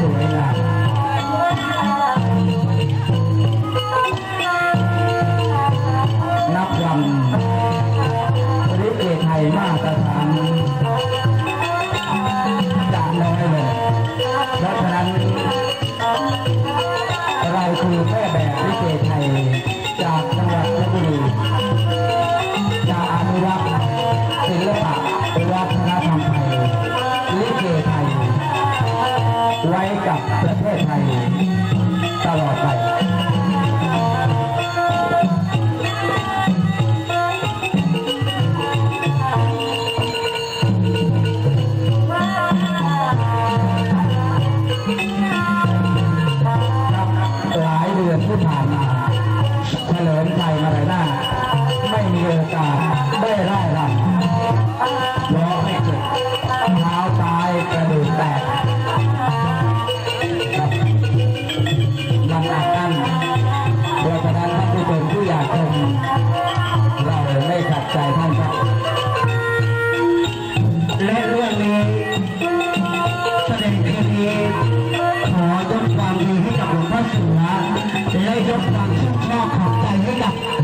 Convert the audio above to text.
สวยงาม ไว้กับประเทศไทยตลอดไป Giấy phép đăng.